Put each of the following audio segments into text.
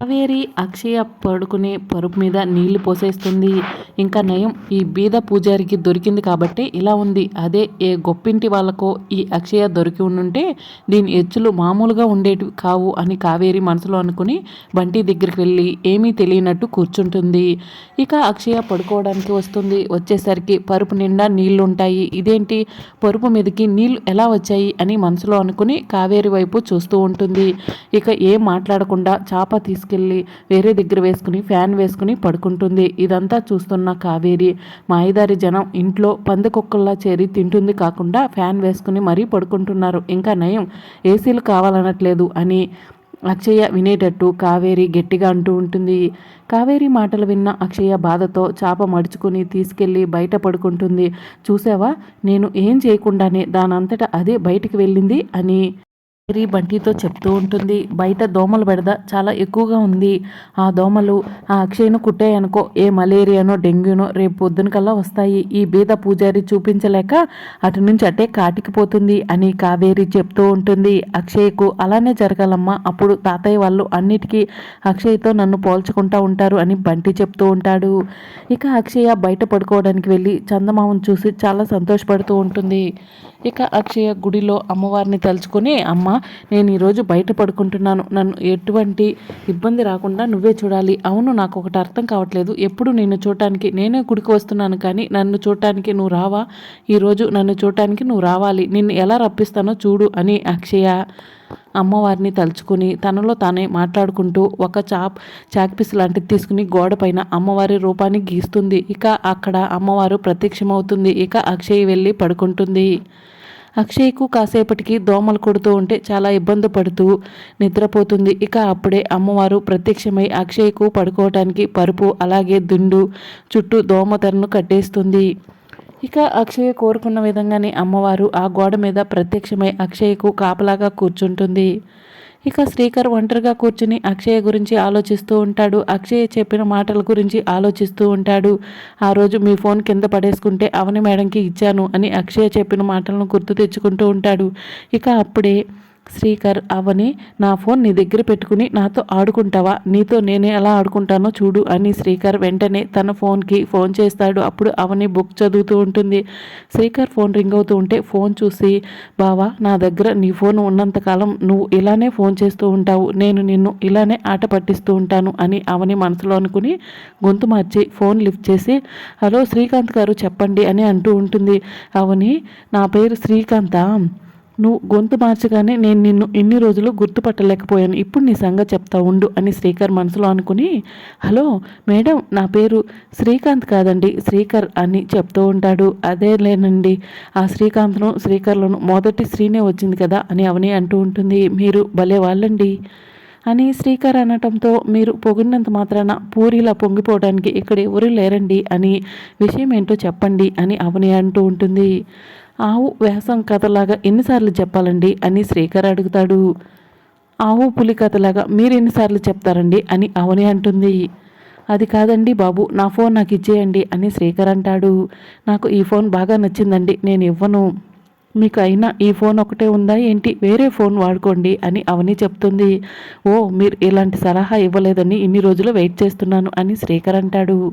కావేరి అక్షయ పడుకునే పరుపు మీద నీళ్ళు పోసేస్తుంది. ఇంకా నయం ఈ బీద పూజారికి దొరికింది కాబట్టి ఇలా ఉంది. అదే ఏ గొప్పింటి వాళ్ళకో ఈ అక్షయ దొరికి ఉండుంటే దీని ఎచ్చులు మామూలుగా ఉండేటివి కావు అని కావేరి మనసులో అనుకుని బంటి దగ్గరికి వెళ్ళి ఏమీ తెలియనట్టు కూర్చుంటుంది. ఇక అక్షయ పడుకోవడానికి వస్తుంది. వచ్చేసరికి పరుపు నిండా నీళ్ళు ఉంటాయి ఇదేంటి? పరుపు మీదకి నీళ్ళు ఎలా వచ్చాయి అని మనసులో అనుకుని కావేరి వైపు చూస్తూ ఉంటుంది. ఇక ఏం మాట్లాడకుండా చాప తీసుకు తీసుకెళ్ళి వేరే దగ్గర వేసుకుని ఫ్యాన్ వేసుకుని పడుకుంటుంది. ఇదంతా చూస్తున్న కావేరి. మాయదారి జనం ఇంట్లో పందికొక్కల్లా చేరి తింటుంది కాకుండా ఫ్యాన్ వేసుకుని మరీ పడుకుంటున్నారు. ఇంకా నయం ఏసీలు కావాలనట్లేదు అని అక్షయ వినేటట్టు కావేరి గట్టిగా అంటూ ఉంటుంది. కావేరి మాటలు విన్న అక్షయ బాధతో చాప మడుచుకుని తీసుకెళ్ళి బయట పడుకుంటుంది. చూసావా? నేను ఏం చేయకుండానే దానంతటా అదే బయటికి వెళ్ళింది అని మేరీ బంటితో చెప్తూ ఉంటుంది బయట దోమల బెడద చాలా ఎక్కువగా ఉంది. ఆ దోమలు ఆ అక్షయ్ను కుట్టాయనుకో ఏ మలేరియానో డెంగ్యూనో రేపు పొద్దున కల్లా వస్తాయి. ఈ బీద పూజారి చూపించలేక అటు నుంచి అటే కాటికిపోతుంది అని కావేరి చెప్తూ ఉంటుంది. అక్షయ్కు అలానే జరగాలమ్మా. అప్పుడు తాతయ్య వాళ్ళు అన్నిటికీ అక్షయ్తో నన్ను పోల్చుకుంటా ఉంటారు అని బంటి చెప్తూ ఉంటాడు. ఇక అక్షయ బయట పడుకోవడానికి వెళ్ళి చందమామను చూసి చాలా సంతోషపడుతూ ఉంటుంది. ఇక అక్షయ గుడిలో అమ్మవారిని తలుచుకొని అమ్మ నేను ఈరోజు బయట పడుకుంటున్నాను. నన్ను ఎటువంటి ఇబ్బంది రాకుండా నువ్వే చూడాలి. అవును నాకు ఒకటి అర్థం కావట్లేదు. ఎప్పుడు నిన్ను చూడటానికి నేనే గుడికి వస్తున్నాను కానీ నన్ను చూడటానికి నువ్వు రావా? ఈరోజు నన్ను చూడటానికి నువ్వు రావాలి. నిన్ను ఎలా రప్పిస్తానో చూడు అని అక్షయ అమ్మవారిని తలుచుకుని తనలో తానే మాట్లాడుకుంటూ ఒక చాప్ చాక్పీస్ లాంటిది తీసుకుని గోడపైన అమ్మవారి రూపాన్ని గీస్తుంది. ఇక అక్కడ అమ్మవారు ప్రత్యక్షమవుతుంది. ఇక అక్షయ్ వెళ్ళి పడుకుంటుంది. అక్షయ్కు కాసేపటికి దోమలు కొడుతూ ఉంటే చాలా ఇబ్బంది పడుతూ నిద్రపోతుంది. ఇక అప్పుడే అమ్మవారు ప్రత్యక్షమై అక్షయ్కు పడుకోవటానికి పరుపు అలాగే దుండు చుట్టూ దోమతెరను కట్టేస్తుంది. ఇక అక్షయ కోరుకున్న విధంగానే అమ్మవారు ఆ గోడ మీద ప్రత్యక్షమై అక్షయ్కు కాపలాగా కూర్చుంటుంది. ఇక శ్రీకర్ ఒంటరిగా కూర్చుని అక్షయ గురించి ఆలోచిస్తూ ఉంటాడు. అక్షయ చెప్పిన మాటల గురించి ఆలోచిస్తూ ఉంటాడు. ఆ రోజు మీ ఫోన్ కింద పడేసుకుంటే అవని మేడంకి ఇచ్చాను అని అక్షయ చెప్పిన మాటలను గుర్తు తెచ్చుకుంటూ ఉంటాడు. ఇక అప్పుడే శ్రీకర్ అవని నా ఫోన్ నీ దగ్గర పెట్టుకుని నాతో ఆడుకుంటావా? నీతో నేనే ఎలా ఆడుకుంటానో చూడు అని శ్రీకర్ వెంటనే తన ఫోన్కి ఫోన్ చేస్తాడు. అప్పుడు అవని బుక్ చదువుతూ ఉంటుంది. శ్రీకర్ ఫోన్ రింగ్ అవుతూ ఉంటే ఫోన్ చూసి బావా నా దగ్గర నీ ఫోన్ ఉన్నంతకాలం నువ్వు ఇలానే ఫోన్ చేస్తూ ఉంటావు. నేను నిన్ను ఇలానే ఆట పట్టిస్తూ ఉంటాను అని అవని మనసులో అనుకుని గొంతు మార్చి ఫోన్ లిఫ్ట్ చేసి హలో శ్రీకాంత్ గారు చెప్పండి అని అంటూ ఉంటుంది. అవని నా పేరు శ్రీకాంత. నువ్వు గొంతు మార్చగానే నేను నిన్ను ఎన్ని రోజులు గుర్తుపట్టలేకపోయాను. ఇప్పుడు నీ సంగతి చెప్తా ఉండు అని శ్రీకర్ మనసులో అనుకుని హలో మేడం నా పేరు శ్రీకాంత్ కాదండి శ్రీకర్ అని చెప్తూ ఉంటాడు. అదే లేనండి ఆ శ్రీకాంత్ను శ్రీకర్లను మొదటి శ్రీనే వచ్చింది కదా అని అవని అంటూ ఉంటుంది. మీరు భలే వాళ్ళండి అని శ్రీకర్ అనటంతో మీరు పొగిడినంత మాత్రాన పూరిలా పొంగిపోవడానికి ఇక్కడ ఎవరు లేరండి అని విషయం ఏంటో చెప్పండి అని అవని అంటూ ఉంటుంది. ఆవు వ్యాసం కథలాగా ఎన్నిసార్లు చెప్పాలండి అని శ్రీకర్ అడుగుతాడు. ఆవు పులి కథలాగా మీరు ఎన్నిసార్లు చెప్తారండి అని అవని అంటుంది. అది కాదండి బాబు నా ఫోన్ నాకు ఇచ్చేయండి అని శ్రీకర్ అంటాడు. నాకు ఈ ఫోన్ బాగా నచ్చిందండి నేను ఇవ్వను. మీకు అయినా ఈ ఫోన్ ఒకటే ఉందా ఏంటి? వేరే ఫోన్ వాడుకోండి అని అవని చెప్తుంది. ఓ మీరు ఇలాంటి సలహా ఇవ్వలేదని ఇన్ని రోజులు వెయిట్ చేస్తున్నాను అని శ్రీకర్ అంటాడు.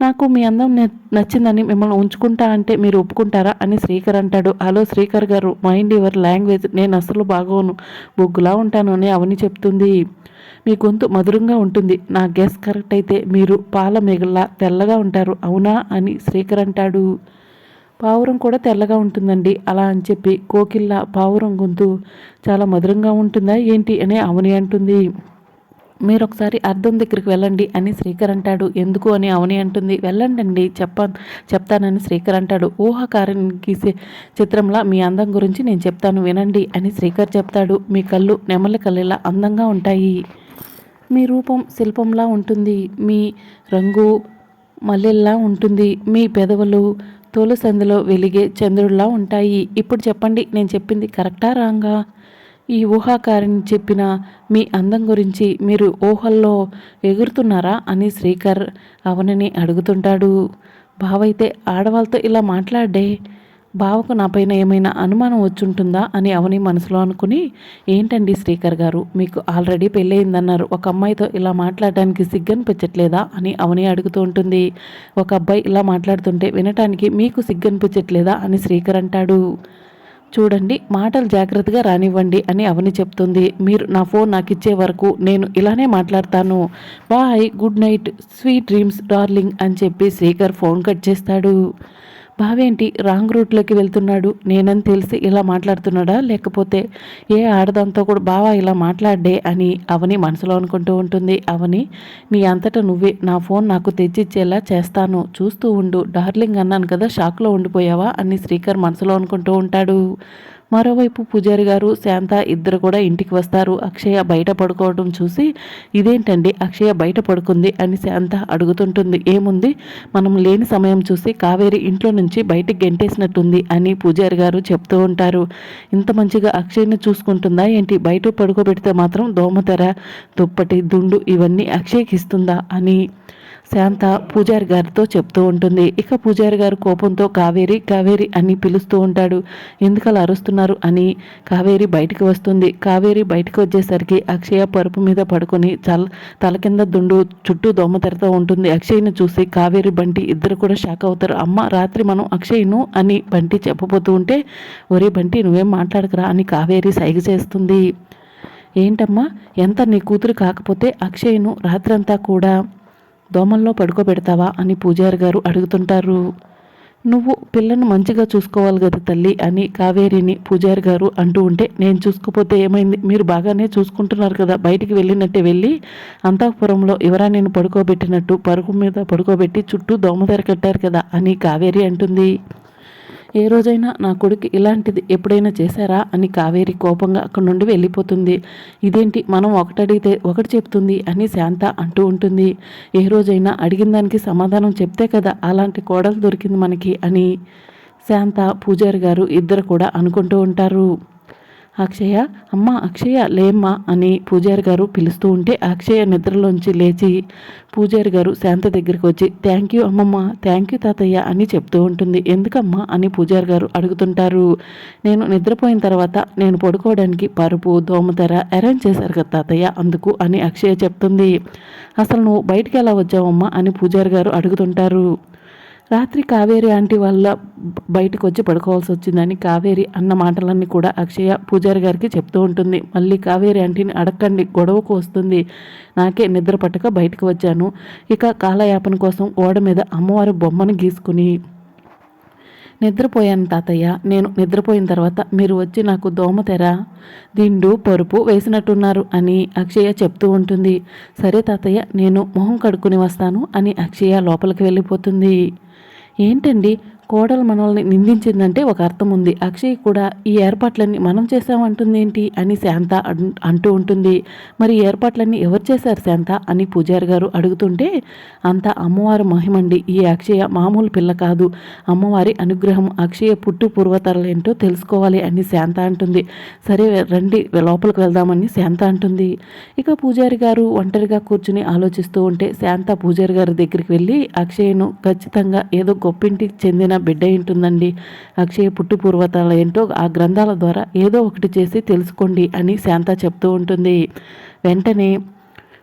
నాకు మీ అందం నచ్చిందని మిమ్మల్ని ఉంచుకుంటా అంటే మీరు ఒప్పుకుంటారా అని శ్రీకర్ అంటాడు. హలో శ్రీకర్ గారు మైండ్ యువర్ లాంగ్వేజ్ నేను అసలు బాగోను. బొగ్గులా ఉంటాను అని అవని చెప్తుంది. మీ గొంతు మధురంగా ఉంటుంది. నా గెస్ కరెక్ట్ అయితే మీరు పాల మిగల్లా తెల్లగా ఉంటారు. అవునా అని శ్రీకర్ అంటాడు. పావురం కూడా తెల్లగా ఉంటుందండి. అలా అని చెప్పి కోకిల్లా పావురం గొంతు చాలా మధురంగా ఉంటుందా ఏంటి అని అవని అంటుంది. మీరు ఒకసారి అర్థం దగ్గరికి వెళ్ళండి అని శ్రీకర్ అంటాడు. ఎందుకు అని అవని అంటుంది. వెళ్ళండి చెప్ప చెప్తానని శ్రీకర్ అంటాడు. ఊహాకారం గీసే చిత్రంలా మీ అందం గురించి నేను చెప్తాను వినండి అని శ్రీకర్ చెప్తాడు. మీ కళ్ళు నెమలి కళ్ళలా అందంగా ఉంటాయి. మీ రూపం శిల్పంలా ఉంటుంది. మీ రంగు మల్లెల్లా ఉంటుంది. మీ పెదవులు తోలుసందులో వెలిగే చంద్రుడిలా ఉంటాయి. ఇప్పుడు చెప్పండి నేను చెప్పింది కరెక్టా రాంగా? ఈ ఊహాకారిని చెప్పిన మీ అందం గురించి మీరు ఊహల్లో ఎగురుతున్నారా అని శ్రీకర్ అవనని అడుగుతుంటాడు. బావైతే ఆడవాళ్ళతో ఇలా మాట్లాడే బావకు నాపైన ఏమైనా అనుమానం వచ్చుంటుందా అని అవని మనసులో అనుకుని ఏంటండి శ్రీకర్ గారు మీకు ఆల్రెడీ పెళ్ళయిందన్నారు. ఒక అమ్మాయితో ఇలా మాట్లాడడానికి సిగ్గనిపించట్లేదా అని అవని అడుగుతూ ఉంటుంది. ఒక అబ్బాయి ఇలా మాట్లాడుతుంటే వినటానికి మీకు సిగ్గనిపించట్లేదా అని శ్రీకర్ అంటాడు. చూడండి మాటలు జాగ్రత్తగా రానివ్వండి అని అవని చెప్తుంది. మీరు నా ఫోన్ నాకు ఇచ్చే వరకు నేను ఇలానే మాట్లాడతాను. Bye good night sweet dreams darling అని చెప్పి శ్రీకర్ ఫోన్ కట్ చేస్తాడు. బావేంటి? రాంగ్ రూట్లోకి వెళ్తున్నాడు. నేనని తెలిసి ఇలా మాట్లాడుతున్నాడా? లేకపోతే ఏ ఆడదంతో కూడా బావా ఇలా మాట్లాడే అని అవని మనసులో అనుకుంటూ ఉంటుంది. అవని నీ అంతటా నువ్వే. నా ఫోన్ నాకు తెచ్చిచ్చేలా చేస్తాను. చూస్తూ ఉండు. డార్లింగ్ అన్నాను కదా షాక్లో ఉండిపోయావా? అని శ్రీకర్ మనసులో అనుకుంటూ ఉంటాడు. మరోవైపు పూజారి గారు శాంత ఇద్దరు కూడా ఇంటికి వస్తారు. అక్షయ బయట పడుకోవడం చూసి ఇదేంటండి? అక్షయ బయట పడుకుంది అని శాంత అడుగుతుంటుంది. ఏముంది? మనం లేని సమయం చూసి కావేరి ఇంట్లో నుంచి బయటికి గెంటేసినట్టుంది అని పూజారి గారు చెప్తూ ఉంటారు. ఇంత మంచిగా అక్షయ్ని చూసుకుంటుందా ఏంటి? బయట పడుకోబెడితే మాత్రం దోమతెర దుప్పటి దుండు ఇవన్నీ అక్షయ్కి ఇస్తుందా? అని శాంత పూజారి గారితో చెప్తూ ఉంటుంది. ఇక పూజారి గారు కోపంతో కావేరి కావేరి అని పిలుస్తూ ఉంటాడు. ఎందుకలా అరుస్తున్నారు అని కావేరి బయటికి వస్తుంది. కావేరి బయటకు వచ్చేసరికి అక్షయ పరుపు మీద పడుకొని చల్ తల కింద దుండు చుట్టూ దోమతెరతో ఉంటుంది. అక్షయ్ని చూసి కావేరి బంటి ఇద్దరు కూడా షాక్ అవుతారు. అమ్మ రాత్రి మనం అక్షయ్ను అని బంటి చెప్పబోతూ ఉంటే ఒరే బంటి నువ్వేం మాట్లాడకరా అని కావేరి సైగ చేస్తుంది. ఏంటమ్మా ఎంత నీ కూతురు కాకపోతే అక్షయ్ను రాత్రంతా కూడా దోమల్లో పడుకోబెడతావా అని పూజారి గారు అడుగుతుంటారు. నువ్వు పిల్లను మంచిగా చూసుకోవాలి కదా తల్లి అని కావేరిని పూజారి గారు అంటూ ఉంటే నేను చూసుకోపోతే ఏమైంది? మీరు బాగానే చూసుకుంటున్నారు కదా బయటికి వెళ్ళినట్టే వెళ్ళి అంతఃపురంలో ఎవరా నేను పడుకోబెట్టినట్టు పరుగు మీద పడుకోబెట్టి చుట్టూ దోమదెర కట్టారు కదా అని కావేరి అంటుంది. ఏ రోజైనా నా కొడుకు ఇలాంటిది ఎప్పుడైనా చేశారా అని కావేరి కోపంగా అక్కడి నుండి వెళ్ళిపోతుంది. ఇదేంటి మనం ఒకటడిగితే ఒకటి చెప్తుంది అని శాంత అంటూ ఉంటుంది. ఏ రోజైనా అడిగిన దానికి సమాధానం చెప్తే కదా అలాంటి కోడలు దొరికింది మనకి అని శాంత పూజారి గారు ఇద్దరు కూడా అనుకుంటూ ఉంటారు. అక్షయ అమ్మ అక్షయ లేమ్మా అని పూజారి గారు పిలుస్తూ ఉంటే అక్షయ నిద్రలోంచి లేచి పూజారి గారు శాంత దగ్గరికి వచ్చి థ్యాంక్ యూ అమ్మమ్మ థ్యాంక్ యూ తాతయ్య అని చెప్తూ ఉంటుంది. ఎందుకమ్మా? అని పూజారి గారు అడుగుతుంటారు. నేను నిద్రపోయిన తర్వాత నేను పడుకోవడానికి పరుపు దోమతెర అరేంజ్ చేశారు కదా తాతయ్య అందుకు అని అక్షయ చెప్తుంది. అసలు నువ్వు బయటికి ఎలా వచ్చావమ్మా? అని పూజారి గారు అడుగుతుంటారు. రాత్రి కావేరి ఆంటీ వల్ల బయటకు వచ్చి పడుకోవాల్సి వచ్చిందని కావేరి అన్న మాటలన్నీ కూడా అక్షయ పూజారి గారికి చెప్తూ ఉంటుంది. మళ్ళీ కావేరి ఆంటీని అడగండి గొడవకు వస్తుంది. నాకే నిద్ర పట్టక బయటకు వచ్చాను. ఇక కాలయాపన కోసం ఓడ మీద అమ్మవారి బొమ్మను గీసుకుని నిద్రపోయాను తాతయ్య నేను నిద్రపోయిన తర్వాత మీరు వచ్చి నాకు దోమతెర దిండు పరుపు వేసినట్టున్నారు అని అక్షయ చెప్తూ ఉంటుంది. సరే తాతయ్య నేను మొహం కడుక్కుని వస్తాను అని అక్షయ లోపలికి వెళ్ళిపోతుంది. ఏంటండి? కోడలు మనల్ని నిందించిందంటే ఒక అర్థం ఉంది. అక్షయ్ కూడా ఈ ఏర్పాట్లన్నీ మనం చేసామంటుంది ఏంటి అని శాంత అంటూ ఉంటుంది. మరి ఏర్పాట్లన్నీ ఎవరు చేశారు శాంత అని పూజారి గారు అడుగుతుంటే అంత అమ్మవారి మహిమండి ఈ అక్షయ మామూలు పిల్ల కాదు. అమ్మవారి అనుగ్రహం అక్షయ పుట్టు పూర్వతరలు ఏంటో తెలుసుకోవాలి అని శాంత అంటుంది. సరే రండి లోపలికి వెళ్దామని శాంత అంటుంది. ఇక పూజారి గారు ఒంటరిగా కూర్చుని ఆలోచిస్తూ ఉంటే శాంత పూజారి గారి దగ్గరికి వెళ్ళి అక్షయను ఖచ్చితంగా ఏదో గొప్పింటికి చెందిన బిడ్డ ఉంటుందండి అక్షయ పుట్టు ఏంటో ఆ గ్రంథాల ద్వారా ఏదో ఒకటి చేసి తెలుసుకోండి అని శాంత చెప్తూ ఉంటుంది. వెంటనే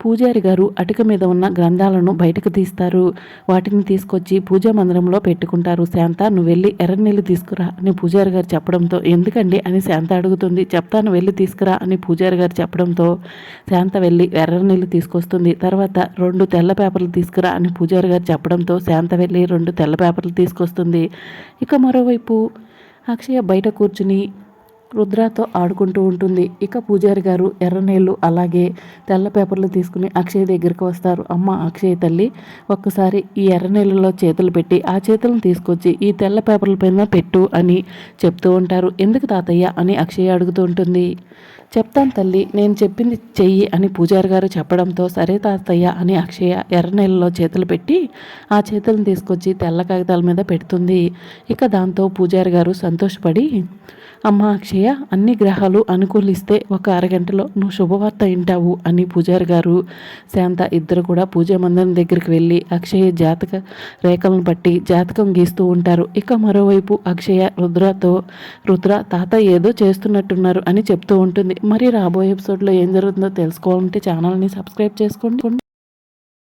పూజారి గారు అటుక మీద ఉన్న గ్రంథాలను బయటకు తీస్తారు. వాటిని తీసుకొచ్చి పూజా మందిరంలో పెట్టుకుంటారు. శాంత నువ్వు వెళ్ళి ఎర్ర నీళ్ళు తీసుకురా అని పూజారి గారు చెప్పడంతో ఎందుకండి అని శాంత అడుగుతుంది. చెప్తాను వెళ్ళి తీసుకురా అని పూజారి గారు చెప్పడంతో శాంత వెళ్ళి ఎర్ర నీళ్ళు తీసుకొస్తుంది. తర్వాత రెండు తెల్ల పేపర్లు తీసుకురా అని పూజారి గారు చెప్పడంతో శాంత వెళ్ళి రెండు తెల్ల పేపర్లు తీసుకొస్తుంది. ఇక మరోవైపు అక్షయ బయట కూర్చుని రుద్రతో ఆడుకుంటూ ఉంటుంది. ఇక పూజారి గారు ఎర్రనీళ్ళు అలాగే తెల్ల పేపర్లు తీసుకుని అక్షయ్ దగ్గరికి వస్తారు. అమ్మ అక్షయ్ తల్లి ఒక్కసారి ఈ ఎర్రనీళ్ళలో చేతులు పెట్టి ఆ చేతులను తీసుకొచ్చి ఈ తెల్ల పేపర్ల పైన పెట్టు అని చెప్తూ ఉంటారు. ఎందుకు తాతయ్య అని అక్షయ్ అడుగుతూ ఉంటుంది. చెప్తాను తల్లి నేను చెప్పింది చెయ్యి అని పూజారి గారు చెప్పడంతో సరే తాతయ్య అని అక్షయ ఎర్రనీళ్ళలో చేతులు పెట్టి ఆ చేతులను తీసుకొచ్చి తెల్ల కాగితాల మీద పెడుతుంది. ఇక దాంతో పూజారి గారు సంతోషపడి అమ్మ అక్షయ అన్ని గ్రహాలు అనుకూలిస్తే ఒక అరగంటలో నువ్వు శుభవార్త వింటావు అని పూజారి గారు శాంత ఇద్దరు కూడా పూజా మందిరం దగ్గరికి వెళ్ళి అక్షయ జాతక రేఖలను బట్టి జాతకం గీస్తూ ఉంటారు. ఇక మరోవైపు అక్షయ రుద్రతో రుద్ర తాత ఏదో చేస్తున్నట్టున్నారు అని చెప్తూ ఉంటుంది. మరి రాబోయే ఎపిసోడ్లో ఏం జరుగుతుందో తెలుసుకోవాలంటే ఛానల్ని సబ్స్క్రైబ్ చేసుకోండి.